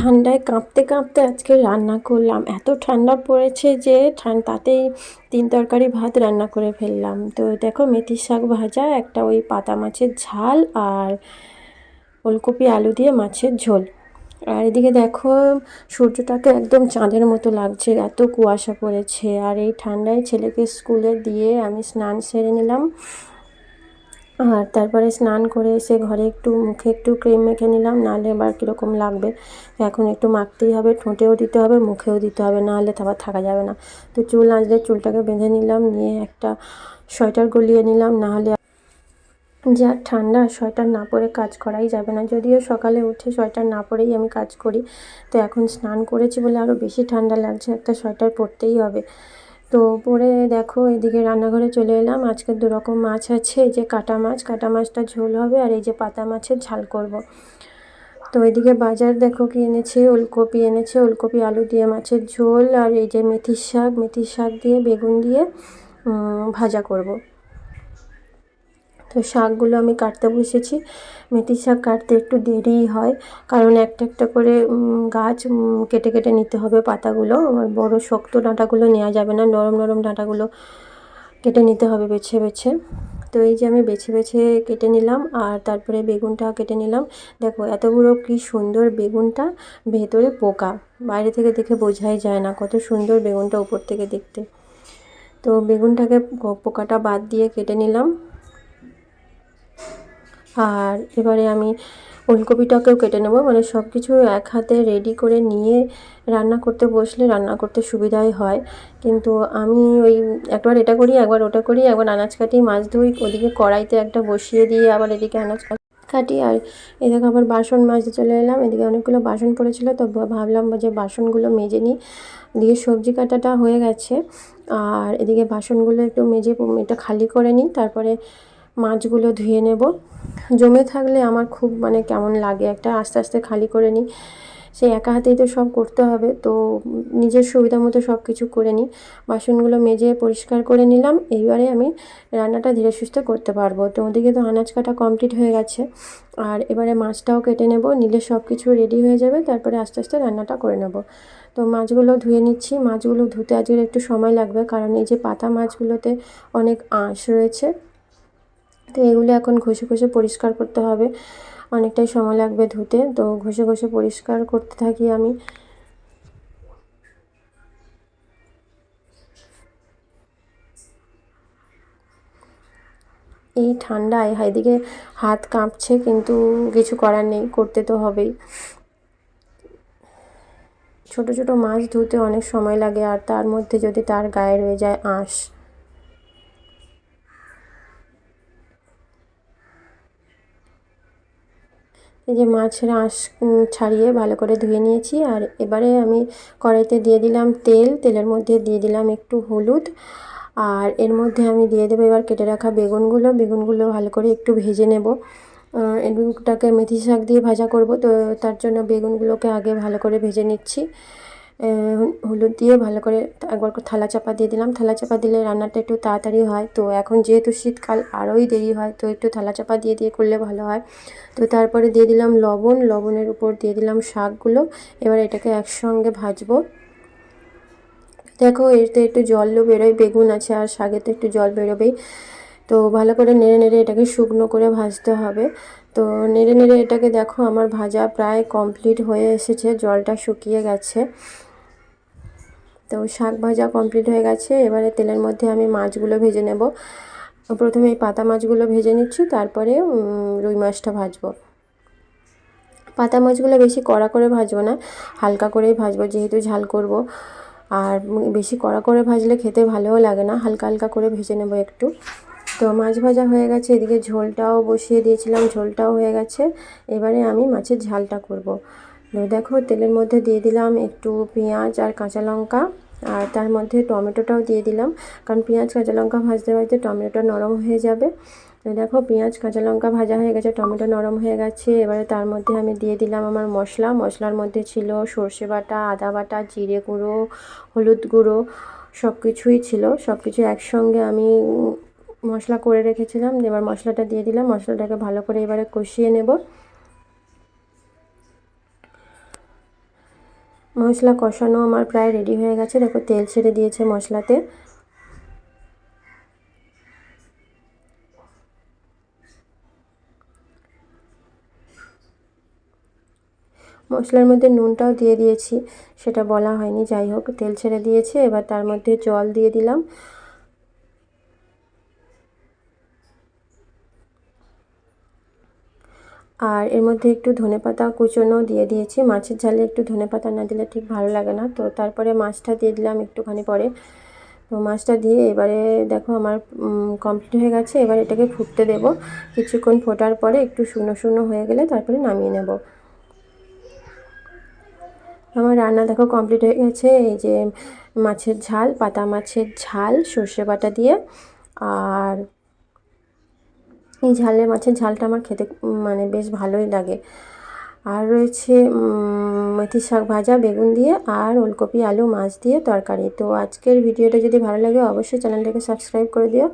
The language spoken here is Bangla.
ঠান্ডায় কাঁপতে কাঁপতে আজকে রান্না করলাম। এত ঠান্ডা পড়েছে যে তাতেই তিন তরকারি ভাত রান্না করে ফেললাম। তো দেখো মেথির শাক ভাজা, একটা ওই পাতা মাছের ঝাল আর ওলকপি আলু দিয়ে মাছের ঝোল। আর এদিকে দেখো সূর্যটাকে একদম চাঁদের মতো লাগছে, এত কুয়াশা পড়েছে। আর এই ঠান্ডায় ছেলেকে স্কুলে দিয়ে আমি স্নান সেরে নিলাম। আর তারপরে স্নান করে এসে ঘরে একটু মুখে একটু ক্রিম মেখে নিলাম, নাহলে আবার কীরকম লাগবে? এখন একটু মাখতেই হবে, ঠোঁটেও দিতে হবে, মুখেও দিতে হবে, নাহলে আবার থাকা যাবে না। তো চুল আঁচড়ে চুলটাকে বেঁধে নিলাম, নিয়ে একটা সোয়েটার গলিয়ে নিলাম, নাহলে যা ঠান্ডা, সোয়েটার না পরে কাজ করাই যাবে না। যদিও সকালে উঠে সোয়েটার না পরেই আমি কাজ করি, তো এখন স্নান করেছি বলে আরও বেশি ঠান্ডা লাগছে, একটা সোয়েটার পরতেই হবে। তো পরে দেখো এদিকে রান্নাঘরে চলে এলাম আজকে দু রকম মাছ আছে, এই যে কাটা মাছ কাটা মাছটা ঝোল হবে আর এই যে পাতা মাছের ঝাল করব। তো এদিকে বাজার দেখো কি এনেছে, ওলকপি এনেছে, ওলকপি, আলু দিয়ে মাছের ঝোল আর এই যে মেথির শাক মেথির শাক দিয়ে বেগুন দিয়ে ভাজা করব। তো শাকগুলো আমি কাটতে বসেছি। মেথি শাক কাটতে একটু দেরিই হয়, কারণ একটা একটা করে গাছ কেটে কেটে নিতে হবে পাতাগুলো। আমার বড় শক্ত ডাঁটাগুলো নেওয়া যাবে না, নরম নরম ডাঁটাগুলো কেটে নিতে হবে বেছে বেছে। তো এই যে আমি বেছে বেছে কেটে নিলাম, আর তারপরে বেগুনটা কেটে নিলাম। দেখো এতগুলো কি সুন্দর বেগুনটা ভেতরে পোকা। বাইরে থেকে দেখে বোঝাই যায় না, কত সুন্দর বেগুনটা উপর থেকে দেখতে। তো বেগুনটাকে পোকাটা বাদ দিয়ে কেটে নিলাম। আর এবারে আমি ওলকপিটাকেও কেটে নেব। মানে সব কিছু এক হাতে রেডি করে নিয়ে রান্না করতে বসলে রান্না করতে সুবিধাই হয়। কিন্তু আমি ওই একবার এটা করি, একবার ওটা করি, একবার আনাজ কাটি, মাছ ধুই, ওদিকে কড়াইতে একটা বসিয়ে দিয়ে আবার এদিকে আনাজ কাটি। আর এদিকে আবার বাসন মাজতে চলে এলাম। এদিকে অনেকগুলো বাসন পড়েছিল, তো ভাবলাম যে বাসনগুলো মেজে নিই। দিয়ে সবজি কাটাটা হয়ে গেছে। আর এদিকে বাসনগুলো একটু মেজে এটা খালি করে নিই। তারপরে মাছগুলো ধুয়ে নেব। জমে থাকলে আমার খুব মানে কেমন লাগে একটা আস্তে আস্তে খালি করে নিই। সেই একা হাতেই তো সব করতে হবে, তো নিজের সুবিধা মতো সব কিছু করে নিই। বাসনগুলো মেজে পরিষ্কার করে নিলাম, এইবারে আমি রান্নাটা ধীরে সুস্থে করতে পারব। তো ওদিকে তো আনাজ কাটা কমপ্লিট হয়ে গেছে, আর এবারে মাছটাও কেটে নেব, নিলে সব কিছু রেডি হয়ে যাবে, তারপরে আস্তে আস্তে রান্নাটা করে নেব। তো মাছগুলো ধুয়ে নিচ্ছি, মাছগুলো ধুতে আজকে একটু সময় লাগবে, কারণ এই যে পাতা মাছগুলোতে অনেক আঁশ রয়েছে তো এগুলো এখন ঘষে ঘষে পরিষ্কার করতে হবে। অনেকটাই সময় লাগবে ধুতে, তো ঘষে ঘষে পরিষ্কার করতে থাকি আমি। এই ঠান্ডায় এদিকে হাত কাঁপছে কিন্তু কিছু করার নেই, করতে তো হবেই। ছোট ছোট মাছ ধুতে অনেক সময় লাগে, আর তার মধ্যে যদি তার গায়ে রয়ে যায় আঁশ। এই যে মাছের আঁশ ছাড়িয়ে ভালো করে ধুয়ে নিয়েছি। আর এবারে আমি কড়াইতে দিয়ে দিলাম তেল। তেলের মধ্যে দিয়ে দিলাম একটু হলুদ। আর এর মধ্যে আমি দিয়ে দেবো এবার কেটে রাখা বেগুনগুলো। বেগুনগুলো ভালো করে একটু ভেজে নেব। এগুলোটাকে মেথি শাক দিয়ে ভাজা করব। তো তার জন্য বেগুনগুলোকে আগে ভালো করে ভেজে নিচ্ছি। হলুদ দিয়ে ভালো করে একবার করে থালা চাপা দিয়ে দিলাম। থালা চাপা দিলে রান্নাটা একটু তাড়াতাড়ি হয়। তো এখন যেহেতু শীতকাল, আরোই দেরি হয়, তো একটু থালা চাপা দিয়ে দিয়ে করলে ভালো হয়। তো তারপরে দিয়ে দিলাম লবণ। লবণের উপর দিয়ে দিলাম শাকগুলো। এবার এটাকে একসঙ্গে ভাজবো। দেখো, এতে একটু জলও বেরোয়, বেগুন আছে আর শাকে তো একটু জল বেরোবেই। তো ভালো করে নেড়ে নেড়ে এটাকে শুকনো করে ভাজতে হবে। তো নেড়ে নেড়ে এটাকে দেখো, আমার ভাজা প্রায় কমপ্লিট হয়ে এসেছে, জলটা শুকিয়ে গেছে। তো শাক ভাজা কমপ্লিট হয়ে গেছে। এবারে তেলের মধ্যে আমি মাছগুলো ভেজে নেব। প্রথমে এই পাতা মাছগুলো ভেজে নিচ্ছি, তারপরে রুই মাছটা ভাজবো। পাতা মাছগুলো বেশি কড়া করে ভাজবো না, হালকা করেই ভাজবো, যেহেতু ঝাল করব। আর বেশি কড়া করে ভাজলে খেতে ভালোও লাগে না, হালকা হালকা করে ভেজে নেব একটু। তো মাছ ভাজা হয়ে গেছে, এদিকে ঝোলটাও বসিয়ে দিয়েছিলাম, ঝোলটাও হয়ে গেছে। এবারে আমি মাছের ঝালটা করব। তো দেখো, তেলের মধ্যে দিয়ে দিলাম একটু পেঁয়াজ আর কাঁচা লঙ্কা। আর তার মধ্যে টমেটোটাও দিয়ে দিলাম। কারণ পেঁয়াজ, কাঁচা লঙ্কা ভাজতে ভাজতে টমেটোটা নরম হয়ে যাবে। দেখো, পেঁয়াজ, কাঁচা লঙ্কা ভাজা হয়ে গেছে, টমেটো নরম হয়ে গেছে। এবারে তার মধ্যে আমি দিয়ে দিলাম আমার মশলা। মশলার মধ্যে ছিল সর্ষে বাটা, আদা বাটা, জিরে গুঁড়ো, হলুদ গুঁড়ো সব কিছুই ছিল। সব কিছু একসঙ্গে আমি মশলা করে রেখেছিলাম। এবার মশলাটা দিয়ে দিলাম। মশলাটাকে ভালো করে এবারে কষিয়ে নেব। মশলা কষানো আমার প্রায় রেডি হয়ে গেছে। দেখো, তেল ছেড়ে দিয়েছে মশলাতে। মশলার মধ্যে নুনটাও দিয়ে দিয়েছি, সেটা বলা হয়নি। যাই হোক, তেল ছেড়ে দিয়েছে, এবার তার মধ্যে জল দিয়ে দিলাম। আর এর মধ্যে একটু ধনেপাতা কুচোনো দিয়ে দিয়েছি। মাছের ঝালে একটু ধনেপাতা না দিলে ঠিক ভালো লাগে না। তো তারপরে মাছটা দিয়ে দিলাম একটুখানি পরে। তো মাছটা দিয়ে এবারে দেখো আমার কমপ্লিট হয়ে গেছে। এবার এটাকে ফুটতে দেব। কিছুক্ষণ ফোটার পরে একটু শুকনো শুকনো হয়ে গেলে তারপরে নামিয়ে নেব। আমার রান্না দেখো কমপ্লিট হয়ে গেছে। এই যে মাছের ঝাল, পাতা মাছের ঝাল, সর্ষে বাটা দিয়ে। আর এই ঝালের মাছের ঝালটা আমার খেতে মানে বেশ ভালোই লাগে। আর রয়েছে মেথি শাক ভাজা, বেগুন দিয়ে আর ওলকপি, আলু, মাছ দিয়ে তরকারি। তো আজকের ভিডিওটা যদি ভালো লাগে, অবশ্যই চ্যানেলটাকে সাবস্ক্রাইব করে দিও।